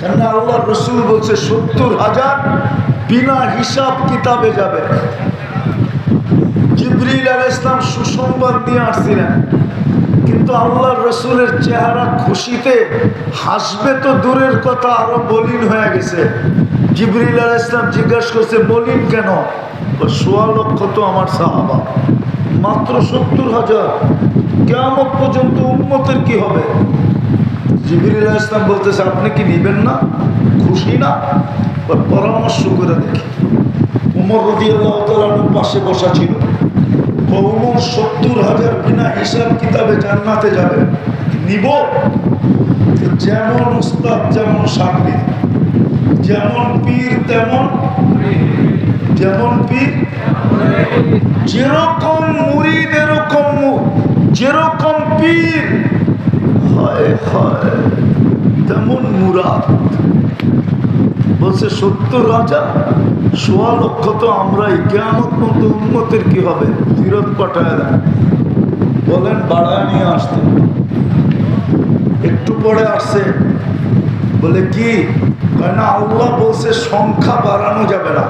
কেননা আল্লাহ রসুল বলছে, সত্তর হাজার বিনা হিসাব কিতাবে যাবে। জিবরিল আল ইসলাম সুসংবাদ নিয়ে আসছিলেন। কিন্তু আল্লাহ রসুলের চেহারা খুশিতে হাসবে তো দূরের কথা, আরও বলিন হয়ে গেছে। জিবরিল আল ইসলাম জিজ্ঞাসা করছে, বলিন কেন? সোয়া লক্ষ তো আমার সাহাবা। মাত্র সত্তর হাজার। কেমন পর্যন্ত উন্মতের কি হবে? জিবরিল আল ইসলাম বলতেছে আপনি কি নিবেন না? খুশি না? পরামর্শ করে দেখি। উমর রদি আল্লাহ পাশে বসা ছিল। উমর সত্তর হাজার বিনা হিসাব কিতাবে জান্নাতে যাবে। নিব? যেমন উস্তাদ যেমন সাকরি যেমন পীর তেমন যেমন পীর। যেরকম মুরিদ এরকম যেরকম পীর। হায় হায়, তেমন মুরাদ। বলছে, সত্তর হাজার? সোয়া লক্ষ তো আমরাই। কেমন মতো উন্নতির কি হবে? ফিরত পাঠায় বলেন নিয়ে আসতে। একটু পরে আসছে বলে, কি? না, আল্লাহ বলছে, সংখ্যা বাড়ানো যাবে না।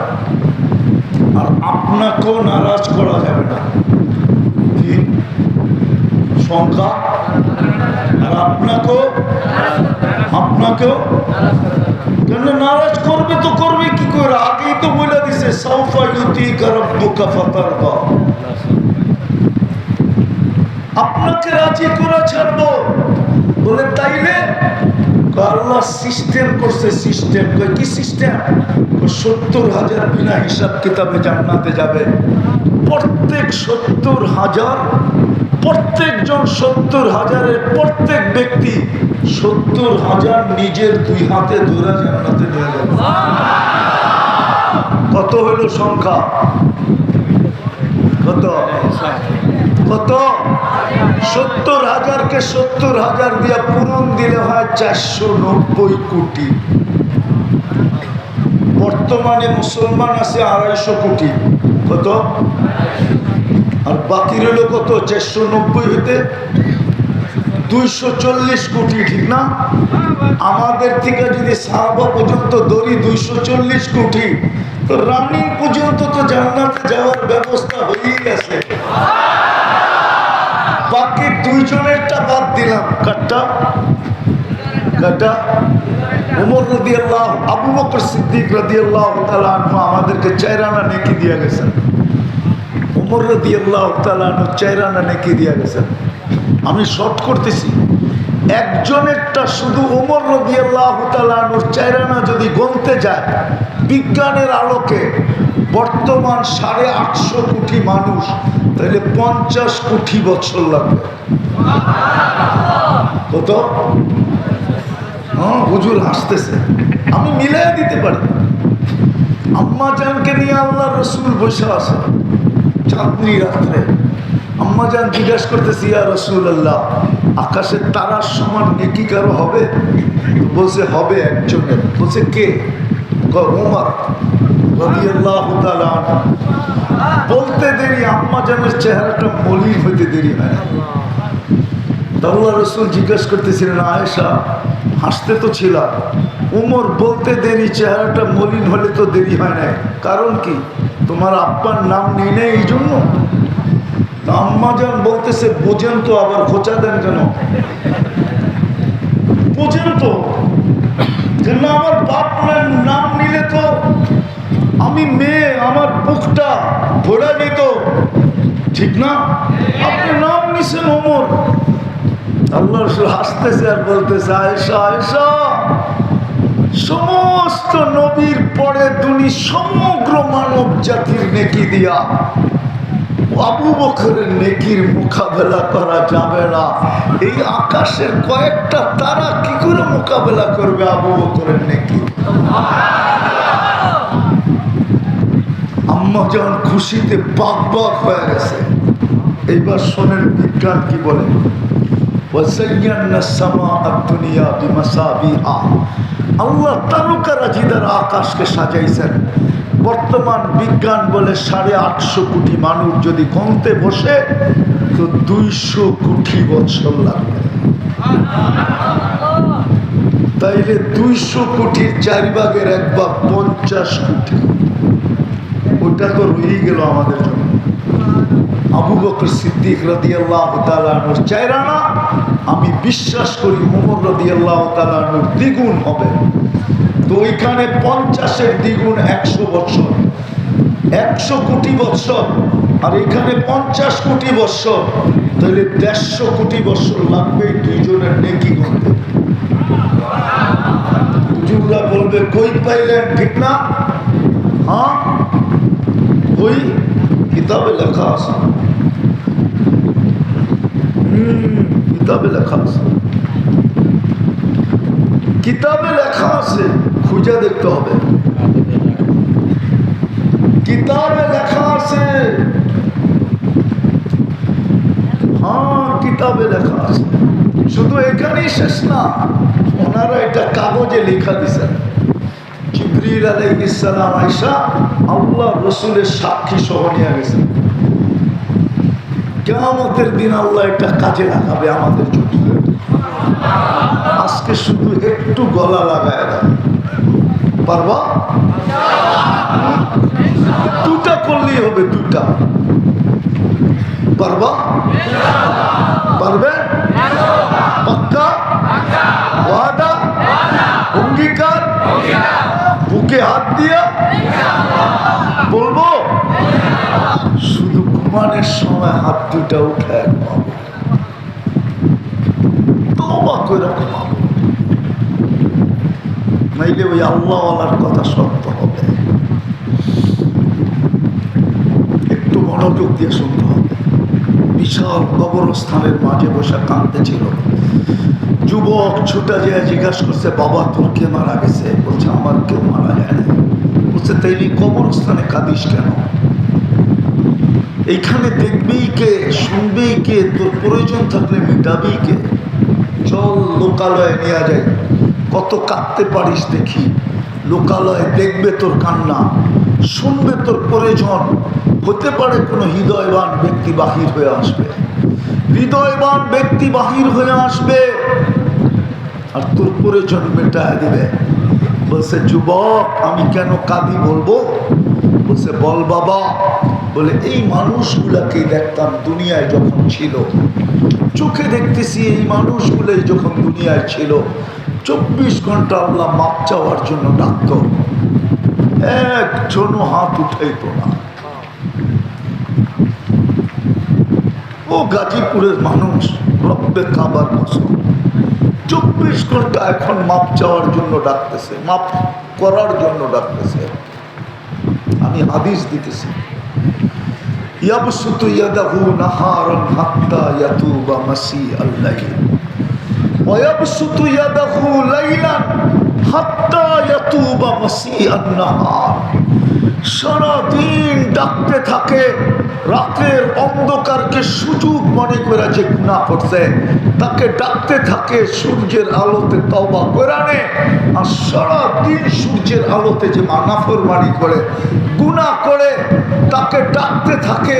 আর আপনাকেও নারাজ করা যাবে না। সংখ্যা? আপনাকে রাজি করে ছাড়বো। বলে, তাইলে? আল্লাহ সিস্টেম করছে সিস্টেম কি সিস্টেম সত্তর হাজার বিনা হিসাব কিতাবে জান্নাতে যাবে। প্রত্যেক সত্তর হাজার প্রত্যেকজন সত্তর হাজারের প্রত্যেক ব্যক্তি সত্তর হাজার নিজের দুই হাতে ধরে জান্নাতে নিয়ে যাবে। কত হইল সংখ্যা? কত? কত? সত্তর হাজারকে সত্তর হাজার দিয়ে পূরণ দিলে হয় চারশো নব্বই কোটি। বর্তমানে মুসলমান আছে আড়াইশো কোটি। কত? আর বাকি রইল কত? চারশো নব্বই হইতে দুইশো চল্লিশ কোটি, ঠিক না? আমাদের থেকে যদি সাহাবা পর্যন্ত দড়ি দুইশো চল্লিশ কোটি রানিং পর্যন্ত তো জান্নাতে যাওয়ার ব্যবস্থা হয়েই গেছে। বাকি দুইজনেরটা বাদ দিলাম। কাটটা কাটা উমর রদি আবু বকর সিদ্দিক রদি আল্লাহ আমাদেরকে চাইরানা নেকি দিয়ে গেছেন। উমর রদি আল্লাহ তালানু চাইরানা নেকি দিয়ে গেছেন। আমি শর্ট করতেছি। একজনেরটা শুধু ওমর রদি আল্লাহ তালানুর চাইরানা যদি গনতে যায়, বিজ্ঞানের আলোকে বর্তমান সাড়ে আটশো কোটি মানুষ, তাহলে পঞ্চাশ কোটি বছর লাগবে। কত? হ্যাঁ হুজুর হাসতেছে। আমি মিলাই দিতে পারি। আম্মা জানকে নিয়ে আল্লাহ রসুল বসে আছে। চাঁদনি রাত্রে আম্মা জান জিজ্ঞাসা করতেছি, ইয়া রসুল আল্লাহ আকাশের তারার সমান নেকি কারও হবে? বলছে, হবে একজনের। বলছে, কে। বলতে দেরি, আম্মা জানের চেহারাটা মলিন হইতে দেরি হয়। না রসুল জিজ্ঞেস করতেছিলেন, আয়েশা, হাসতে তো ছিল উমর বলতে দেরি, চেহারাটা মলিন হলে তো দেরি হয় না। কারণ কি? তোমার আব্বার নাম নেই না এই জন্য? আম্মা যান বলতেছে, বোঝেন তো আবার, খোঁচা দেন কেন বোঝেন তো কেন আমার বাপ মায়ের নাম নিলে তো আমি মেয়ে, আমার বুকটা ভরে নিত। ঠিক না? আপনি নাম নিছেন ওমর। আল্লাহ হাসতেছে আর বলতেছে, আয়েশা আয়েশা। সমস্ত নবীর পরে তুমি সমগ্র মানব জাতির নেকি দিয়া আবু বকরের নেকির মোকাবেলা করা যাবে না এই আকাশের কয়েকটা তারা কি করে মোকাবেলা করবে আবু বকরের নেকি আম্মা যখন খুশিতে বাক বাক হয়ে গেছে এইবার শোনেন বিজ্ঞান কি বলে وزينا السماء الدنيا بمصابيح আল্লাহ তারকারাজি দ্বারা আকাশকে সাজাইছেন। বর্তমান বিজ্ঞান বলে সাড়ে আটশো কোটি মানুষ যদি কমতে বসে, তো দুইশো কোটি বছর লাগবে। তাইলে দুইশো কোটির চার ভাগের এক ভাগ পঞ্চাশ কোটি। ওটা তো রয়েই গেল আমাদের জন্য। আবু বকর সিদ্দিক রাদি আল্লাহ তালানুর চাইরা না? আমি বিশ্বাস করি মোমর রাদি আল্লাহ তালানুর দ্বিগুণ হবে। তো ওইখানে পঞ্চাশের দ্বিগুণ একশো বছর একশো কোটি বৎসর। আর এখানে পঞ্চাশ কোটি বৎসর। তাহলে দেড়শো কোটি বৎসর লাগবে দুইজনের নেকি করতে। বলবে কই পাইলেন ঠিক না হ্যাঁ ওই কিতাবে লেখা আছে। হুম, কিতাবে লেখা আছে। কিতাবে লেখা আছে, খুঁজে দেখতে হবে। কিতাবে লেখা আছে। হ্যাঁ কিতাবে লেখা আছে। শুধু এখানেই শেষ না, ওনারা এটা কাগজে লেখা দিছেন জিবরিল আয়সা আল্লাহ রসুলের সাক্ষী সহ নিয়ে গেছেন। কেমতের দিন আল্লাহ এটা কাজে লাগাবে আমাদের আজকে শুধু একটু গলা লাগায় দাও। পারবা? দুটা করলেই হবে দুটা। পারবা? পারবে? বুকে হাত দিয়া? বলব? শুধু ঘুমানোর সময় হাত দুটা উঠে ঘুমাবো তবা করে ঘুমাবো নাইলে ওই আল্লাহওয়ালার কথা সত্য হবে। একটু মনোযোগ দিয়ে শুনতে হবে। বিশাল কবরস্থানের মাঝে বসে কাঁদতেছিল যুবক ছুটা যায় জিজ্ঞাসা করছে, বাবা, তোর কে মারা গেছে? বলছে, আমার কেউ মারা যায় না বলছে, তাইলে কবরস্থানে কাঁদিস কেন? এইখানে দেখবেই কে শুনবেই কে, তোর প্রয়োজন থাকলে মিটাবেই কে? চল লোকালয়ে নেওয়া যায় কত কাঁদতে পারিস দেখি। লোকালয়ে দেখবে তোর কান্না, শুনবে তোর প্রয়োজন। হতে পারে কোনো হৃদয়বান ব্যক্তি বাহির হয়ে আসবে। হৃদয়বান ব্যক্তি বাহির হয়ে আসবে। আর তোর প্রয়োজন মেটায় দিবে। বলছে, যুবক, আমি কেন কাঁদি বলব? বলছে, বল বাবা বলে, এই মানুষগুলাকেই দেখতাম দুনিয়ায় যখন ছিল। চোখে দেখতেছি এই মানুষগুলোই যখন দুনিয়ায় ছিল। চব্বিশ ঘণ্টা আল্লাহ মাপ চাওয়ার জন্য ডাকত। একজনও হাত উঠাইতো না। ও গাজীপুরের মানুষ, রব্বে কাবার কসম চব্বিশ ঘণ্টা এখন মাপ চাওয়ার জন্য ডাকতেছে, মাপ করার জন্য ডাকতেছে। আমি হাদিস দিতেছি। يبسط يده نهارا حتى يتوب مسيء الليل. আল্লাহি ওয়ায়াবসুতু ইয়াদাহু লাইলান হাত্তা ইয়াতুবা মাসি আন-নাহার সারাদিন ডাকতে থাকে, রাতের অন্ধকারকে সুযোগ মনে করে যে গুণা করছে। তাকে ডাকতে থাকে সূর্যের আলোতে তবা কোরআনে আর সারাদিন সূর্যের আলোতে যে মানাফরমানি করে গুণা করে, তাকে ডাকতে থাকে,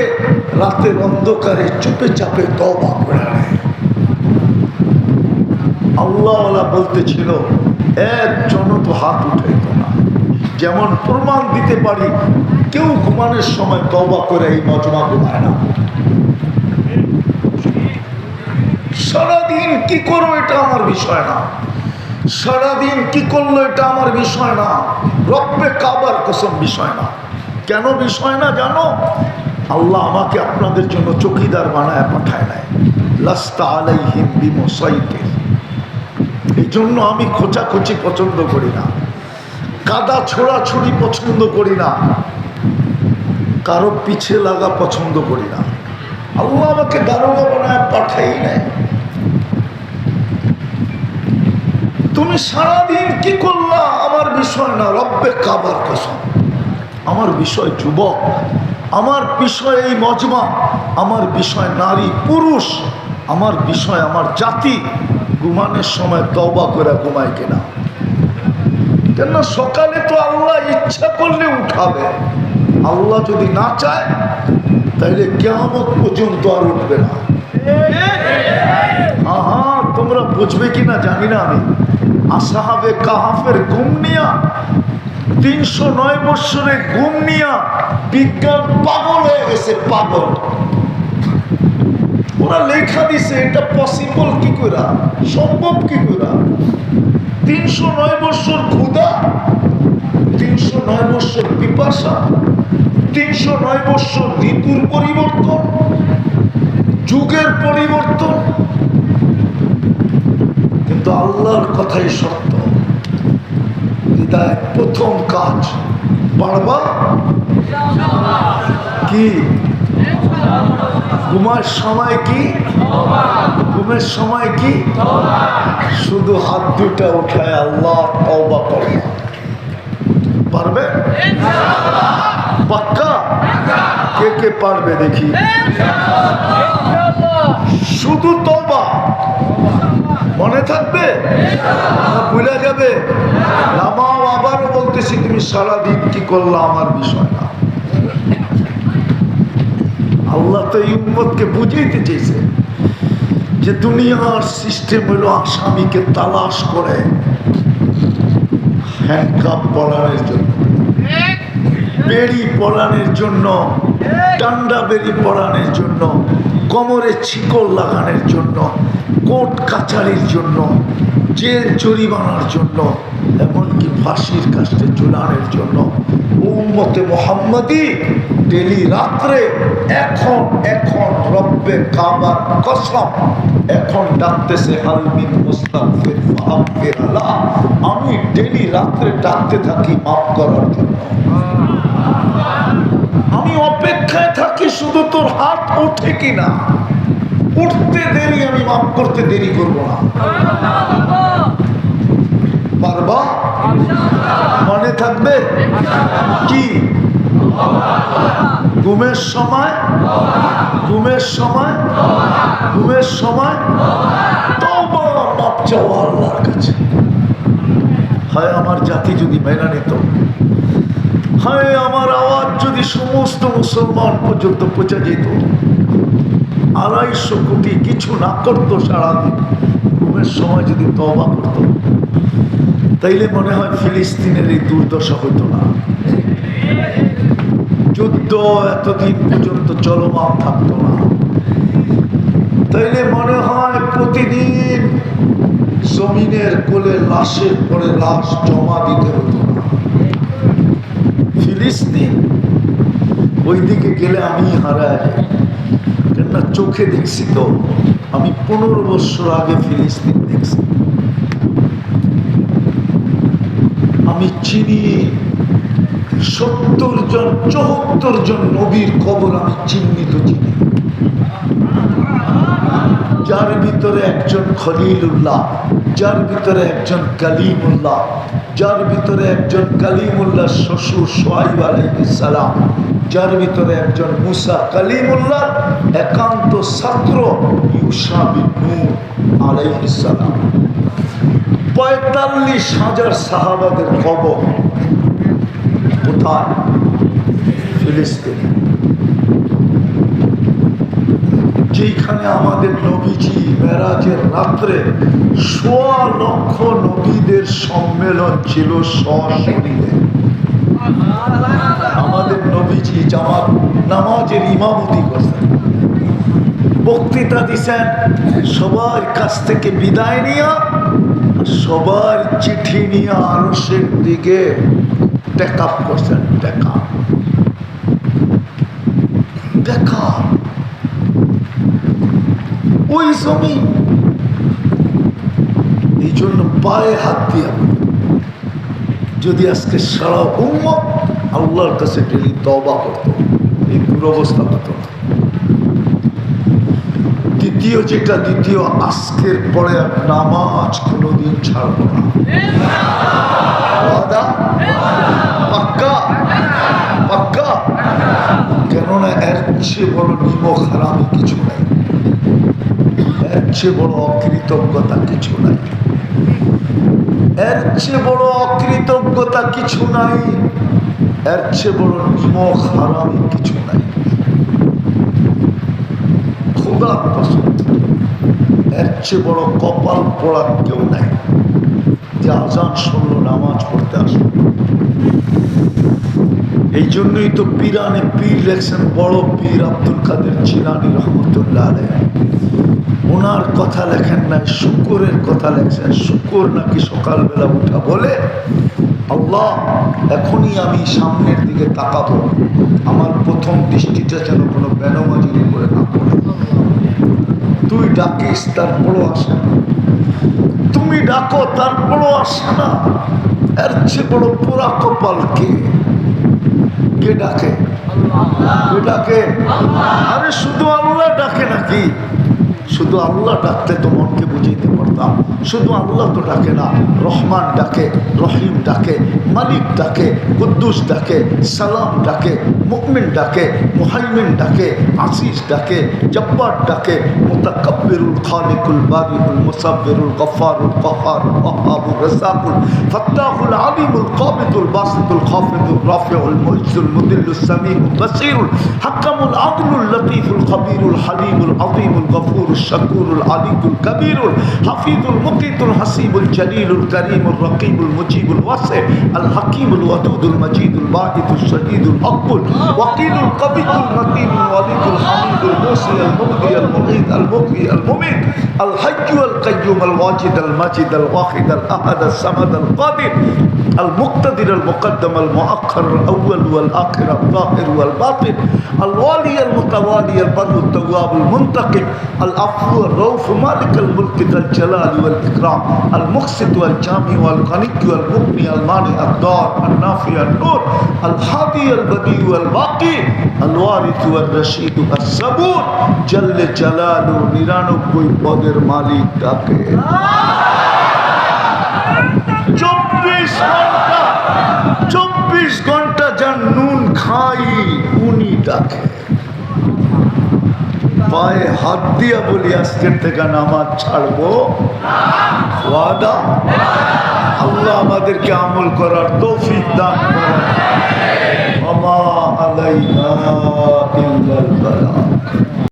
রাতের অন্ধকারে চুপে চাপে তবা কোরআনে আল্লাহওয়ালা বলতেছিল একজনও তো হাত উঠাইত না। যেমন প্রমাণ দিতে পারি, কেউ ঘুমানোর সময় তবা করে এই মজমা ঘুমায় না। সারাদিন কি করো এটা আমার বিষয় না। সারাদিন কি করল এটা আমার বিষয় না। রব্বে কাবার কসম বিষয় না। কেন বিষয় না জানো? আল্লাহ আমাকে আপনাদের জন্য চকিদার বানায় পাঠায় নাই। লাস্তা আলাইহিম বিমসাইতির। এই জন্য আমি খোঁচাখুচি পছন্দ করি না। কাদা ছোড়াছুড়ি পছন্দ করি না। কারও পিছে লাগা পছন্দ করি না। আল্লাহ আমাকে দারোগা বানায় পাঠাই নেয় তুমি সারাদিন কি করলা? আমার বিষয় না, রব্বে কাবার কসম। আমার বিষয় যুবক, আমার বিষয় এই মজমা, আমার বিষয় নারী, পুরুষ, আমার বিষয় আমার জাতি। ঘুমানোর সময় তবা করে ঘুমায় কিনা? কেন সকালে তো আল্লাহ ইচ্ছা করলে উঠাবে। আল্লাহ যদি না চায় তাহলে কেমন পর্যন্ত আর উঠবে না। হ্যাঁ তোমরা বুঝবে কিনা জানি না আমি। আসাহাবে কাহাফের ঘুম নিয়া, তিনশো নয় বৎসরে ঘুম নিয়া বিজ্ঞান পাগল হয়ে গেছে, পাগল। ওরা লেখা দিছে, এটা পসিবল কি করে সম্ভব কি করে তিনশো নয় বৎসর ক্ষুদা তিনশো নয় বৎসর পিপাসা, তিনশো নয় বৎসর ঋতুর পরিবর্তন, যুগের পরিবর্তন। কিন্তু আল্লাহর কথাই সত্য। প্রথম কাজ পারবা কি? ঘুমার সময় কি? ঘুমের সময় কি? শুধু হাত দুটা উঠায় আল্লাহ পারবে? পাক্কা? কে কে পারবে দেখি। শুধু তওবা। মনে থাকবে? ভুলে যাবে? আবারও বলতেছি, তুমি সারাদিন কি করলা আমার বিষয় না আল্লাহ তো এই উম্মতকে বুঝাইতে চেয়েছে যে দুনিয়ার সিস্টেম হলো আসামিকে তালাশ করে হ্যান্ডকাপ পরানোর জন্য, বেড়ি পরানোর জন্য টান্ডা বেড়ি পরানোর জন্য, কোমরে ছিকল লাগানোর জন্য, কোর্ট কাছারির জন্য, জেল জরিমানার জন্য এমনকি ফাঁসির কাছে ঝুলানোর জন্য? উম্মতে মোহাম্মদী ডেলি রাত্রে এখন এখন রব্বে কাবার কসম, এখন ডাকতেছে ফাগফির আল্লাহ আমি ডেলি রাত্রে ডাকতে থাকি মাফ করার জন্য। আমি অপেক্ষায় থাকি শুধু তোর হাত ওঠে কিনা। উঠতে দেরি, আমি মাফ করতে দেরি করব না পারবা মনে থাকবে কি? ঘুমের সময়? ঘুমের সময়? ঘুমের সময়? তওবা মাপ কাছে। হয়, আমার জাতি যদি মেনে নিত। হায়, আমার আওয়াজ যদি সমস্ত মুসলমান পর্যন্ত পৌঁছে যেত। আড়াইশো কোটি কিছু না করতো সারাদিন। ঘুমের সময় যদি তবা করত। তাইলে মনে হয় ফিলিস্তিনের এই দুর্দশা হতো না। যুদ্ধ এতদিন পর্যন্ত চলমান থাকতো না। তাইলে মনে হয় প্রতিদিন জমিনের কোলে লাশের পরে লাশ জমা দিতে হতো না। ফিলিস্তিন, ওইদিকে গেলে আমি হারায় যাই কেননা চোখে দেখছি তো, আমি পনেরো বছর আগে ফিলিস্তিন দেখছি আমি চিনি সত্তর জন চৌহত্তর জন নবীর কবর আমি চিহ্নিত চিনি। যার ভিতরে একজন খলিলুল্লাহ, যার ভিতরে একজন কালিমুল্লাহ, যার ভিতরে একজন কালিমুল্লাহ শ্বশুর সোহাইব আলাইসালাম যার ভিতরে একজন মুসা কালিমুল্লাহ, একান্ত ছাত্র ইউসা বিন নূর আলাইসালাম পঁয়তাল্লিশ হাজার সাহাবাদের কবর কোথায়? ফিলিস্তিনে। যেখানে আমাদের নবীজি মেরাজের রাত্রে সোয়া লক্ষ নবীদের সম্মেলন ছিল সশরীরে। আমাদের নবীজি জামাত নামাজের ইমামতি করছেন বক্তৃতা দিছেন, সবার কাছ থেকে বিদায় নিয়া সবার চিঠি নিয়ে আরসের দিকে টেক আপ করছেন, টেক দেখা ওই জমি। এই জন্য পায়ে হাত দিয়ে। যদি আজকে সারা উম্মত আল্লাহর কাছে ডেলি তবা করত, এই দুরবস্থা হতো দ্বিতীয় যেটা, দ্বিতীয় আজকের পরে নামাজ কোনোদিন ছাড়ব না? পাক্কা? পাক্কা? কেননা এর চেয়ে বড় নিমক হারামি কিছু নাই। এর চেয়ে বড় অকৃতজ্ঞতা কিছু নাই। এর চেয়ে বড় অকৃতজ্ঞতা কিছু নাই। এর চেয়ে বড় নিমক হারামি কিছু নাই। খোদার কসম এর চেয়ে বড় কপাল পড়ার কেউ নাই। যে আজান শুনলো, নামাজ পড়তে আসলো। এই জন্যই তো পীরানে পীর লেখছেন, বড় পীর আব্দুল কাদের চিলানি রহমতুল্লাহ আলহ ওনার কথা লেখেন নাই, শুকুরের কথা লেখছেন। শুকুর নাকি সকালবেলা উঠা বলে, আল্লাহ, এখনই আমি সামনের দিকে তাকাবো। আমার প্রথম দৃষ্টিটা যেন কোনো বেনমাজির করে না পড়ে। তুই ডাকিস তারপরও আসে না। তুমি ডাকো তারপরও আসে না। এর চেয়ে বড় পোড়া কপাল কে? কে ডাকে? কে ডাকে? আরে শুধু আল্লাহ ডাকে নাকি? শুধু আল্লাহ ডাকতে তো মনকে বুঝাইতে পারতাম। শুধু আল্লাহ তো ডাকে না, রহমান ডাকে, রহিম ডাকে, মালিক ডাকে, কুদ্দুস ডাকে, সালাম ডাকে মুকমিন ডাকে, মুহাইমিন ডাকে আসিস ডাকে, জব্বার ডাকে, মুতাকাব্বিরুল খালিকুল বারিকুল মুসাব্বিরুল গফফারুল কহারুল ওয়াহাবুর রাসাকুল ফাত্তাহুল আলিমুল কাবিদুল বাসিতুল খাফিদুল রাফিউল মুইজুল মুদিল্লুস সামিউল বাসিরুল হাকামুল আদলুল লতীফুল খবীরুল হালিমুল আযীমুল গফুরুল শাকুরুল আলিকুল কবীরুল হাফিজুল মুকিতুল হাসিবুল জলিলুল করিমুল রকিবুল মুজিবুল ওয়াসি আল হাকিমুল ওয়াদুদুল মজিদুল বাহিদুল শদীদুল আকবুল ওয়াকিলুল কবিতুল মতিনুল ওয়ালিদুল হামিদুল মুসি আল মুবদি আল মুঈদ আল মুবদি আল মুমিত আল হাইয়্যু আল কাইয়্যুম আল ওয়াজিদ আল মাজিদ আল ওয়াহিদ আল আহাদ আল সামাদ আল কাদির المقتدر المقدم المؤخر الأول والآخر الظاهر والباطن الوالي المتوالي البر التواب المنتقم العفو الرؤوف مالك الملك ذا الجلال والإكرام المقسط والجامع والغني والمغني المانع الدار النافع النور الهادي البديع والباقي الوارث والرشيد الصبور جل جلاله নিরানব্বই পদের মালিক ডাকে চব্বিশ ঘন্টা চব্বিশ ঘন্টা যার নুন খাই উনি ডাকে পায়ে হাত দিয়া বলি, আজকের থেকে নামাজ ছাড়বো। ওয়াদা? আল্লাহ আমাদেরকে আমল করার তৌফিক দান করেন। আমা